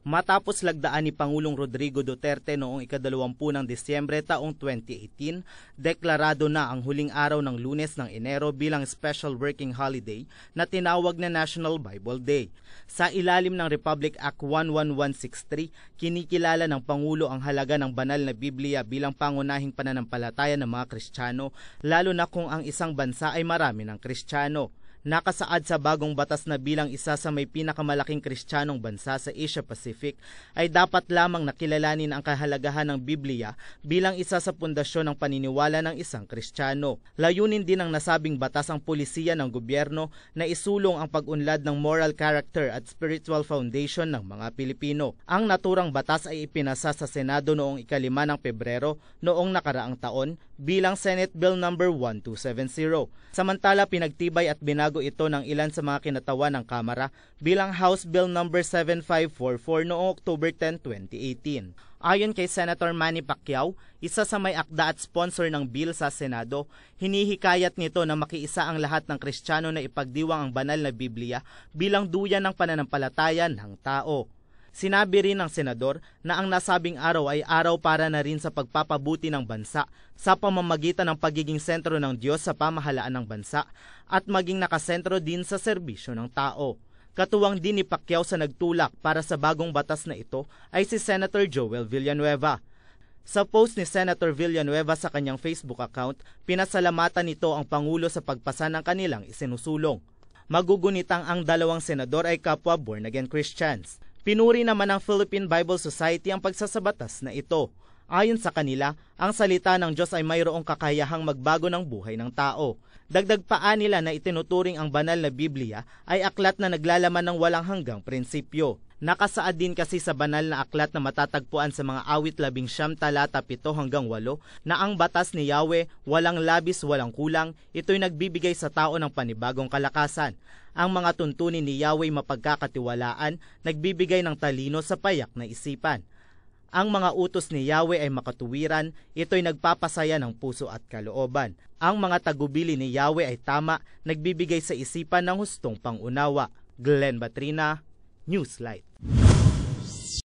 matapos lagdaan ni Pangulong Rodrigo Duterte noong ikadalawampu ng Disyembre taong 2018, deklarado na ang huling araw ng lunes ng Enero bilang special working holiday na tinawag na National Bible Day. Sa ilalim ng Republic Act 11163, kinikilala ng Pangulo ang halaga ng banal na Biblia bilang pangunahing pananampalataya ng mga Kristiyano, lalo na kung ang isang bansa ay marami ng Kristiyano nakasaad sa bagong batas na bilang isa sa may pinakamalaking kristyanong bansa sa Asia Pacific ay dapat lamang nakilalanin ang kahalagahan ng Biblia bilang isa sa pundasyon ng paniniwala ng isang kristyano. Layunin din ng nasabing batas ang polisiya ng gobyerno na isulong ang pag-unlad ng moral character at spiritual foundation ng mga Pilipino. Ang naturang batas ay ipinasa sa Senado noong ikalima ng Pebrero noong nakaraang taon bilang Senate Bill No. 1270. Samantala pinagtibay at binag Binago ito ng ilan sa mga kinatawan ng Kamara bilang House Bill No. 7544 noong October 10, 2018. Ayon kay Senator Manny Pacquiao, isa sa may akda at sponsor ng bill sa Senado, hinihikayat nito na makiisa ang lahat ng Kristiyano na ipagdiwang ang banal na Biblia bilang duyan ng pananampalataya ng tao. Sinabi rin ng senador na ang nasabing araw ay araw para na rin sa pagpapabuti ng bansa sa pamamagitan ng pagiging sentro ng Diyos sa pamahalaan ng bansa at maging nakasentro din sa serbisyo ng tao. Katuwang din ni Pacquiao sa nagtulak para sa bagong batas na ito ay si Senator Joel Villanueva. Sa post ni Senator Villanueva sa kanyang Facebook account, pinasalamatan nito ang Pangulo sa pagpasa ng kanilang isinusulong. Magugunitang ang dalawang senador ay kapwa born-again Christians. Pinuri naman ng Philippine Bible Society ang pagsasabatas na ito. Ayon sa kanila, ang salita ng Diyos ay mayroong kakayahang magbago ng buhay ng tao. Dagdag paan nila na itinuturing ang banal na Biblia ay aklat na naglalaman ng walang hanggang prinsipyo. Nakasaad din kasi sa banal na aklat na matatagpuan sa mga awit labing siyam talata pito hanggang walo na ang batas ni Yahweh walang labis walang kulang, ito'y nagbibigay sa tao ng panibagong kalakasan. Ang mga tuntunin ni Yahweh mapagkakatiwalaan, nagbibigay ng talino sa payak na isipan. Ang mga utos ni Yahweh ay makatuwiran, ito'y nagpapasaya ng puso at kalooban. Ang mga tagubili ni Yahweh ay tama, nagbibigay sa isipan ng hustong pangunawa. Glenn Batrina, Newslight.